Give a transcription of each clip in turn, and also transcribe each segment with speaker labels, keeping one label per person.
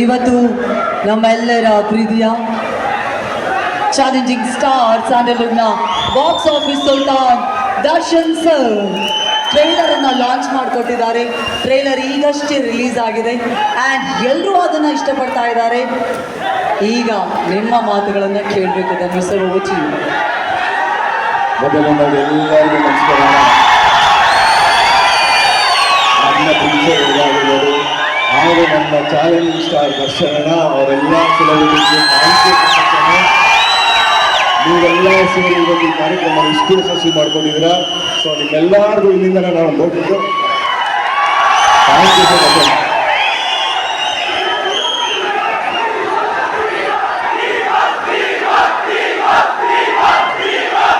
Speaker 1: ಇವತ್ತು ನಮ್ಮೆಲ್ಲರ ಪ್ರೀತಿಯ ಚಾಲೆಂಜಿಂಗ್ ಸ್ಟಾರ್ ಸ್ಯಾಂಡಲ್ವುಡ್ನ box office Sultan Darshan sir trailer ಅನ್ನ ಲಾಂಚ್ ಮಾಡಿಕೊಟ್ಟಿದ್ದಾರೆ. ಟ್ರೈಲರ್ ಈಗಷ್ಟೇ ರಿಲೀಸ್ ಆಗಿದೆ. ಆ್ಯಂಡ್ ಎಲ್ಲರೂ ಅದನ್ನು ಇಷ್ಟಪಡ್ತಾ ಇದ್ದಾರೆ. ಈಗ ನಿಮ್ಮ ಮಾತುಗಳನ್ನು ಕೇಳಬೇಕು ಸರ್ ಓಚಿ
Speaker 2: ಎಲ್ಲರಿಗೂ ನಮಸ್ಕಾರ. ಪ್ರಿನ್ಸಿಪಲ್ಗಳಿರ್ಬೋದು ಹಾಗೂ ಸ್ಟಾರ್ ದರ್ಶನ ಅವರೆಲ್ಲ ಯು ನೀವೆಲ್ಲ ಸೇರಿ ಒಂದು ಕಾರ್ಯಕ್ರಮ ಇಷ್ಟು ಯಶಸ್ವಿ ಮಾಡ್ಕೊಂಡಿದ್ದೀರ? ಸೊ ನಿಮ್ಮೆಲ್ಲರಿಗೂ ಇಲ್ಲಿಂದ ನಾನು ಮಚ್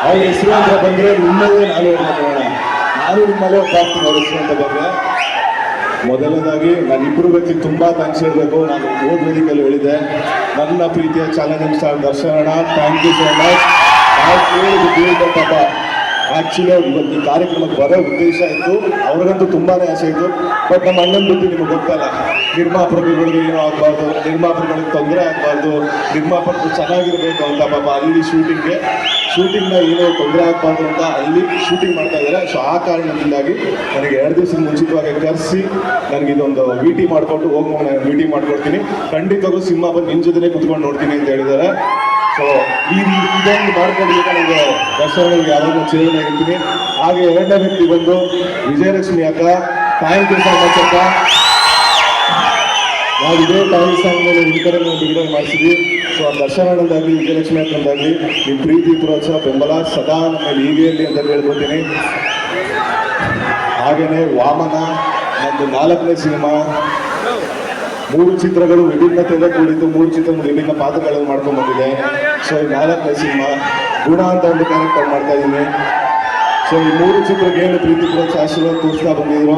Speaker 2: ಅವ್ರ ಹೆಸರು ಅಂತ ಬಂದ್ರೆ ನಿಮ್ಮದೇ ನಾನು ನೋಡೋಣ ನಾನು ನಿಮ್ಮಲ್ಲೇ ಪ್ರಾರ್ಥನೆ ಅವ್ರ ಹೆಸರು ಅಂತ ಬಂದ್ರೆ ಮೊದಲನೇದಾಗಿ ನಾನು ಇಬ್ಬರು ವ್ಯಕ್ತಿ ತುಂಬ ಥ್ಯಾಂಕ್ಸ್ ಹೇಳಬೇಕು. ನಾನು ಓದ್ ವೇದಿಕೆಯಲ್ಲಿ ಹೇಳಿದೆ ನನ್ನ ಪ್ರೀತಿಯ challenging star Darshan thank you so much ಪಾಪ ಆ್ಯಕ್ಚುಲಿ ಇವತ್ತು ಈ ಕಾರ್ಯಕ್ರಮಕ್ಕೆ ಬರೋ ಉದ್ದೇಶ ಇತ್ತು. ಅವ್ರಿಗಂತೂ ತುಂಬಾ ಆಸೆ ಇತ್ತು. ಬಟ್ ನಮ್ಮ ಅಣ್ಣನ ಬುದ್ಧಿ ನಿಮಗೆ ಗೊತ್ತಲ್ಲ ನಿರ್ಮಾಪಕರುಗಳಿಗೆ ಏನೋ ಆಗಬಾರ್ದು, ನಿರ್ಮಾಪಕರಿಗೆ ತೊಂದರೆ ಆಗಬಾರ್ದು, ನಿರ್ಮಾಪಕರು ಚೆನ್ನಾಗಿರಬೇಕು ಅಂತ ಪಾಪ ಅಲ್ಲಿ ಶೂಟಿಂಗ್ಗೆ ಶೂಟಿಂಗ್ನ ಏನೋ ತೊಂದರೆ ಆಗಬಾರ್ದು ಅಂತ ಅಲ್ಲಿ ಶೂಟಿಂಗ್ ಮಾಡ್ತಾ ಇದ್ದಾರೆ. ಸೊ ಆ ಕಾರಣದಿಂದಾಗಿ ನನಗೆ ಎರಡು ದಿವಸ ಮುಂಚಿತವಾಗಿ ಕರೆಸಿ ನನಗೆ ಇದೊಂದು ವಿ ಟಿ ಮಾಡಿಕೊಟ್ಟು ಹೋಗಿ ನಾನು ವಿ ಟಿ ಮಾಡ್ಕೊಡ್ತೀನಿ. ಖಂಡಿತವಾಗೂ ಸಿನಿಮಾ ಬಂದು ನಿಮ್ಮ ಜೊತೆನೇ ಕುತ್ಕೊಂಡು ನೋಡ್ತೀನಿ ಅಂತ ಹೇಳಿದ್ದಾರೆ. ಸೊ ಈ ಇದೊಂದು ಮಾಡ್ಕೊಂಡಿದ್ದಕ್ಕೆ ನನಗೆ ದರ್ಶನಗಳಿಗೆ ಯಾರಾದ್ರೂ ಸೇವನೆ ಆಗಿರ್ತೀನಿ. ಹಾಗೆ ಎರಡನೇ ವ್ಯಕ್ತಿ ಬಂದು ವಿಜಯಲಕ್ಷ್ಮಿ ಅಕ್ಕ ಥ್ಯಾಂಕ್ ಯು ಸೊ ಮಚ್ ಅಕ್ಕ ನಾವು ಇದೇ ಕಡೆ ನಾವು ಬಿಡುಗಡೆ ಮಾಡಿಸಿದ್ವಿ. ಸೊ ಆ ದರ್ಶನದಾಗಲಿ ವಿಜಯಲಕ್ಷ್ಮಿ ಅಂತಂದಾಗಲಿ ನಿಮ್ಮ ಪ್ರೀತಿ ಪ್ರೋತ್ಸಾಹ ಬೆಂಬಲ ಸದಾ ನಮ್ಮ ಹೀಗೆ ಅಂತ ಹೇಳ್ಕೊತೀನಿ ಹಾಗೆಯೇ ವಾಮನ ನಂದು ನಾಲ್ಕನೇ ಸಿನಿಮಾ, ಮೂರು ಚಿತ್ರಗಳು ವಿಭಿನ್ನತೆಯಿಂದ ಕೂಡಿದ್ದು, ಮೂರು ಚಿತ್ರಗಳು ವಿಭಿನ್ನ ಪಾತ್ರಗಳನ್ನು ಮಾಡ್ಕೊಂಡು ಬಂದಿದೆ. ಸೊ ಈ ನಾಲ್ಕನೇ ಸಿನಿಮಾ ಗುಣ ಅಂತ ಒಂದು ಕ್ಯಾರೆಕ್ಟರ್ ಮಾಡ್ತಾ ಇದ್ದೀನಿ. ಸೊ ಈ ಮೂರು ಚಿತ್ರಕ್ಕೆ ಏನು ಪ್ರೀತಿ, ಪ್ರೋತ್ಸಾಹ, ಆಶೀರ್ವಾದ ತೋರಿಸ್ತಾ ಬಂದಿದ್ರು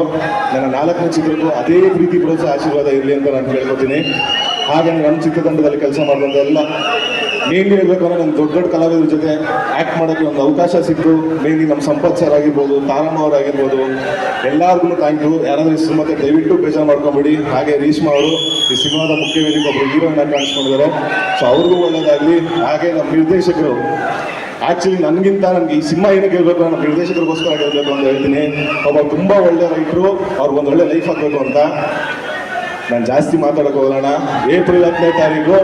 Speaker 2: ನನ್ನ ನಾಲ್ಕನೇ ಚಿತ್ರಕ್ಕೂ ಅದೇ ಪ್ರೀತಿ, ಪ್ರೋತ್ಸಾಹ, ಆಶೀರ್ವಾದ ಇರಲಿ ಅಂತ ನಾನು ಕೇಳ್ಕೊತೀನಿ. ಹಾಗೆ ನಮ್ಮ ಚಿತ್ರತಂಡದಲ್ಲಿ ಕೆಲಸ ಮಾಡಿದಂಥ ಎಲ್ಲ ಮೇನ್ಲಿ ಹೇಳ್ಬೇಕು ನಮ್ಮ ದೊಡ್ಡ ದೊಡ್ಡ ಕಲಾವಿದರ ಜೊತೆ ಆ್ಯಕ್ಟ್ ಮಾಡೋಕ್ಕೆ ಒಂದು ಅವಕಾಶ ಸಿಕ್ತು ಮೇನ್ಲಿ ನಮ್ಮ ಸಂಪತ್ ಸರ್ ಆಗಿರ್ಬೋದು, ತಾರಮ್ಮ ಅವರಾಗಿರ್ಬೋದು ಎಲ್ಲರಿಗೂ ಥ್ಯಾಂಕ್ ಯು ಯಾರಾದರೂ ಈ ಸಿನಿಮಾಕ್ಕೆ ದಯವಿಟ್ಟು ಬೇಜಾರು ಮಾಡ್ಕೊಂಬಿಡಿ. ಹಾಗೆ ರೀಶ್ಮಾ ಅವರು ಈ ಸಿನಿಮಾದ ಮುಖ್ಯ ವೇದಿಕೆ ಒಬ್ಬರು ಹೀರೋಯಿನ್ ಆಗಿ ಕಾಣಿಸ್ಕೊಂಡಿದ್ದಾರೆ. ಸೊ ಅವ್ರಿಗೂ ಒಳ್ಳೆಯದಾಗಲಿ ಹಾಗೆ ನಮ್ಮ ನಿರ್ದೇಶಕರು ಆಕ್ಚುಲಿ ನನಗಿಂತ ನನಗೆ ಈ ಸಿನಿಮಾ ಏನಕ್ಕೆ ಹೇಳ್ಬೇಕು ನನ್ನ ನಿರ್ದೇಶಕರಿಗೋಸ್ಕರ ಗೆಲ್ಬೇಕು ಅಂತ ಹೇಳ್ತೀನಿ. ಒಬ್ಬ ತುಂಬಾ ಒಳ್ಳೆ ರೈತರು ಅವ್ರಿಗೆ ಒಂದು ಒಳ್ಳೆ ಲೈಫ್ ಆಗಬೇಕು ಅಂತ. ನಾನು ಜಾಸ್ತಿ ಮಾತಾಡಕ್ಕೆ ಹೋಗೋಣ. ಏಪ್ರಿಲ್ ಹತ್ತನೇ ತಾರೀಕು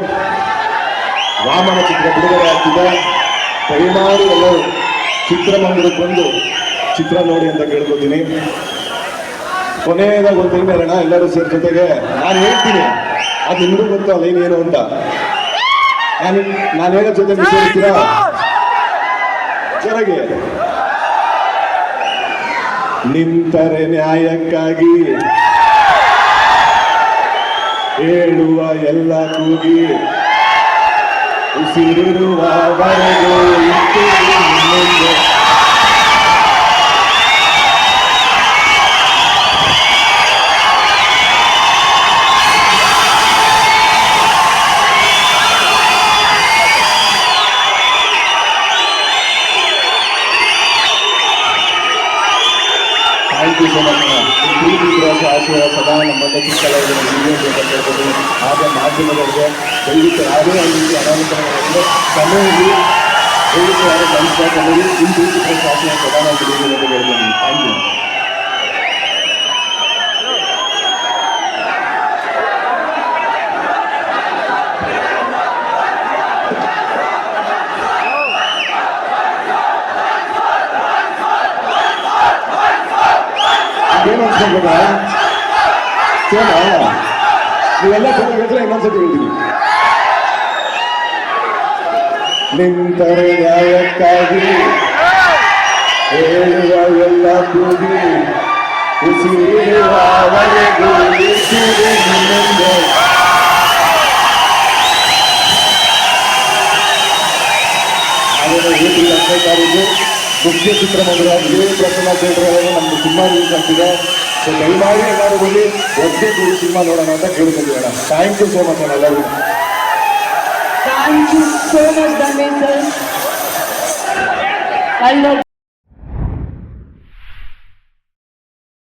Speaker 2: ವಾಮನ ಚಿತ್ರ ಬಿಡುಗಡೆ ಆಗ್ತಿದೆ. ದಯಮಾಡಿ ಎಲ್ಲರೂ ಚಿತ್ರಮಂದಿರಕ್ಕೆ ಬಂದು ಚಿತ್ರ ನೋಡಿ ಅಂತ ಕೇಳ್ಕೊತೀನಿ. ಕೊನೆಯದಾಗ ಒಂದು ಹೇಳೋಣ ಎಲ್ಲರೂ ಸೇರಿ ಜೊತೆಗೆ. ನಾನು ಹೇಳ್ತೀನಿ. ಅದು ನಿಮಗೂ ಗೊತ್ತು ಲೈನ್ ಏನು ಅಂತ. ನಾನು ನಾನು ಹೇಳೋ ಜೊತೆ ನೀವು ಜೊರಗೆ ನಿಂತರೆ ನ್ಯಾಯಕ್ಕಾಗಿ. ಹೇಳುವ ಎಲ್ಲ ಕೂಗಿ. ಉಸಿರಿರುವವರೆಗೂ ಪ್ರೀತಿ ಆಶೀರ್ವಾದ ಸದಾ ಅಂತ ಕೇಳ್ಬೋದು ಹಾಗೆ ಮಾಧ್ಯಮದವರಿಗೆ ದಯವಿಟ್ಟು ಯಾರೇ ಒಂದು ರೀತಿ ಅನಾನುಕೂಲಗಳಿದ್ರೆ ಸಮಯದಲ್ಲಿ ದಯವಿಟ್ಟು ಯಾರು ನಿಮ್ಮ ಸದಾ ನಾವು ತಿಳಿದಿದೆ ಅಂತ ಹೇಳ್ಬೋದು ಥ್ಯಾಂಕ್ ಯು ಏನು ಕೇಳ. ನೀವೆಲ್ಲ ಚೆನ್ನಾಗಿ ಹೇಳ್ತಾರೆ ಇನ್ನೊಂದ್ಸತಿ ಹೇಳ್ತೀನಿ. ನಿಂತರೆ ನ್ಯಾಯಕ್ಕಾಗಿ ಹೇಳುವ ಎಲ್ಲ ಕೂಗಿ ಉಸಿರಿರುವವರೆಗೂ ಇರ್ತೀವಿ ನಿನ್ನಿಂದೆ. ಏಪ್ರಿಲ್ ಹತ್ತನೇ ತಾರೀಕು ಮುಖ್ಯ ಚಿತ್ರಮಂದಿರ ವಿಜಯ ಪ್ರಸನ್ನ ಥಿಯೇಟರ್ ನಮ್ಮ ಸಿನಿಮಾ ರಿಲೀಸ್ ಆಗ್ತಿದೆ. ಸೊ ದಯಮಾಡಿ ಎಲ್ಲರೂ ಬಂದು ಒದ್ದೆ ಕೂಡಿ ಸಿನಿಮಾ ನೋಡೋಣ ಅಂತ ಕೇಳ್ಕೊಂಡಿರೋಣ ಥ್ಯಾಂಕ್ ಯು ಸೋ ಮಚ್ ಎಲ್ಲರಿಗೂ.
Speaker 1: ಥ್ಯಾಂಕ್ ಯು ಸೋ ಮಚ್ ಧನ್ಯ ಸರ್